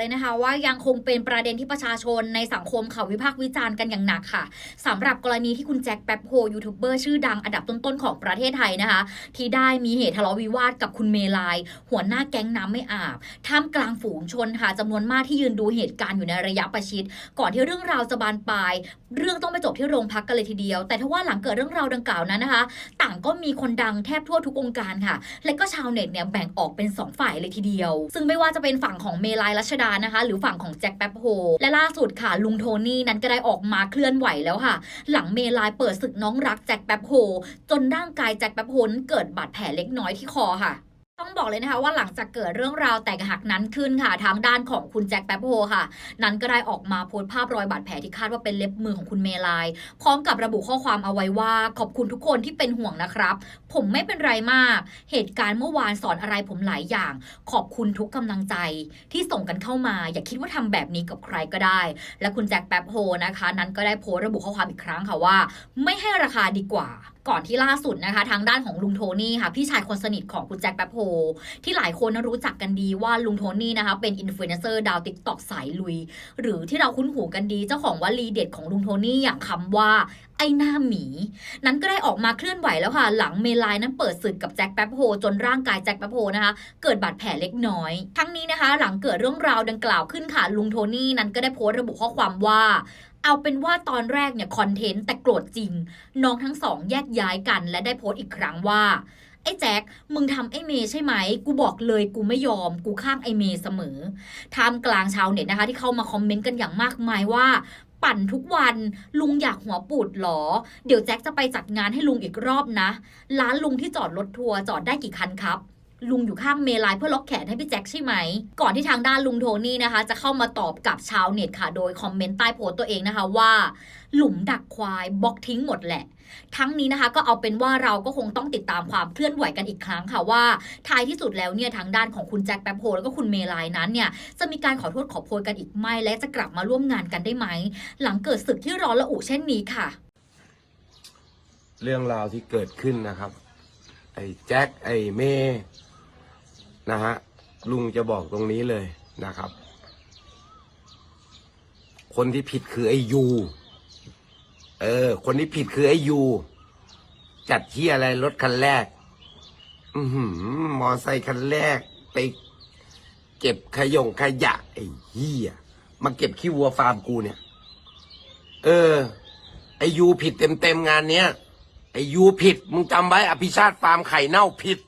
เลยนะคะว่ายังคงเป็นประเด็นที่ประชาชนในสังคมเขาวิพากษ์วิจารณ์กันอย่างหนักค่ะสำหรับกรณีที่คุณแจ็คแป๊บโฮยูทูบเบอร์ชื่อดังอันดับต้นๆของประเทศไทยนะคะ ที่ได้มีเหตุทะเลาะวิวาทกับคุณเมลาย หัวหน้าแก๊งน้ำไม่อาบท่ามกลางฝูงชนค่ะจำนวนมากที่ยืนดูเหตุการณ์อยู่ในระยะประชิด ก่อนที่เรื่องราวจะบานปลาย เรื่องต้องไปจบที่โรงพักกันเลยทีเดียว แต่ถ้าว่าหลังเกิดเรื่องราวดังกล่าวนั้นนะคะ ต่างก็มีคนดังแทบทั่วทุกองค์การค่ะ และก็ชาวเน็ตเนี่ยแบ่งออกเป็น 2 ฝ่ายเลยทีเดียว ซึ่งไม่ว่าจะเป็นฝั่งของเมลายรัชดานะคะหรือฝั่งของแจ็คแป๊บโฮและล่าสุดค่ะลุงโทนี่นั้นก็ได้ออกมาเคลื่อนไหวแล้วค่ะ หลังเมลายเปิดศึกน้องรักแจ็คแป๊บโฮจนร่างกายแจ็คแป๊บโฮนเกิดบาดแผลเล็กน้อยที่คอค่ะ ต้องบอกเลยนะคะว่าหลังจากเกิดเรื่องราวแตกหักนั้นขึ้นค่ะทางด้านของคุณแจ็คแป๊บโฮค่ะ นั้นก็ได้ออกมาโพสต์ภาพรอยบาดแผลที่คาดว่าเป็นเล็บมือของคุณเมลาย พร้อมกับระบุข้อความเอาไว้ว่าขอบคุณทุกคนที่เป็นห่วงนะครับ ผมไม่เป็นไรมาก เหตุการณ์เมื่อวานสอนอะไรผมหลายอย่าง ขอบคุณทุกกำลังใจ ที่ส่งกันเข้ามา อย่าคิดว่าทำแบบนี้กับใครก็ได้ และคุณแจ็คแป๊บโฮนะคะ นั้นก็ได้โพสต์ระบุข้อความอีกครั้งค่ะว่า ไม่ให้ราคาดีกว่า ก่อนที่ล่าสุดนะคะ ทางด้านของลุงโทนี่ค่ะ พี่ชายคนสนิทของคุณแจ็คแป๊บโฮที่หลายคนรู้จักกันดีว่าลุงโทนี่นะคะ เป็นอินฟลูเอนเซอร์ดาวติ๊กตอกสายลุย หรือที่เราคุ้นหูกันดีเจ้าของวลีเด็ดของลุงโทนี่อย่างคำว่าไอ้หน้าหมี นั้นก็ได้ออกมาเคลื่อนไหวแล้วค่ะ หลังเมลายนั้นเปิดศึกกับแจ็คแป๊บโฮจนร่างกายแจ็คแป๊บโฮนะคะ เกิดบาดแผลเล็กน้อย ทั้งนี้นะคะ หลังเกิดเรื่องราวดังกล่าวขึ้นค่ะลุงโทนี่นั้นก็ได้โพสต์ระบุข้อความว่า เอาเป็นว่าตอนแรกเนี่ยคอนเทนต์แต่โกรธจริง น้องทั้งสองแยกย้ายกัน และได้โพสต์อีกครั้งว่า ไอ้แจ็คมึงทำไอ้เมย์ใช่ไหม กูบอกเลยกูไม่ยอม กูข้างไอ้เมย์เสมอท่ามกลางชาวเน็ตนะคะ ที่เข้ามาคอมเมนต์กันอย่างมากมายว่าปั่นทุกวันลุงอยากหัวปูดหรอ เดี๋ยวแจ็คจะไปจัดงานให้ลุงอีกรอบนะ ร้านลุงที่จอดรถทัวร์จอดได้กี่คันครับ ลุงอยู่ข้างเมลายเพื่อล็อกแขนให้พี่แจ็คใช่ไหม ก่อนที่ทางด้านลุงโทนี่นะคะ จะเข้ามาตอบกับชาวเน็ตค่ะ โดยคอมเมนต์ใต้โพสต์ตัวเองนะคะว่า หลุมดักควายบล็อกทิ้งหมดแหละ ทั้งนี้นะคะก็เอาเป็นว่าเราก็คงต้องติดตามความเคลื่อนไหวกันอีกครั้งค่ะว่าท้ายที่สุดแล้วเนี่ยทางด้านของคุณแจ็คแป๊บโฮแล้วก็คุณเมลายนั้นเนี่ยจะมีการขอโทษขอโพยกันอีกไหมและจะกลับมาร่วมงานกันได้ไหมหลังเกิดศึกที่ร้อนระอุเช่นนี้ค่ะ เรื่องราวที่เกิดขึ้นนะครับ ไอ้แจ็คไอ้เมย์ นะฮะลุงจะบอกตรงนี้เลยนะครับ คนที่ผิดคือไอ้ยูเออ คนที่ผิดคือไอ้ยูจัดที่อะไรรถคันแรก อือหือมอไซค์คันแรกไปเก็บขยงขยะ ไอ้เหี้ยมาเก็บขี้วัวฟาร์มกูเนี่ย เออ ไอ้ยูผิดเต็มเต็มๆงานเนี้ยไอ้ยูผิด มึงจำไว้อภิชาติฟาร์มไข่เน่าผิด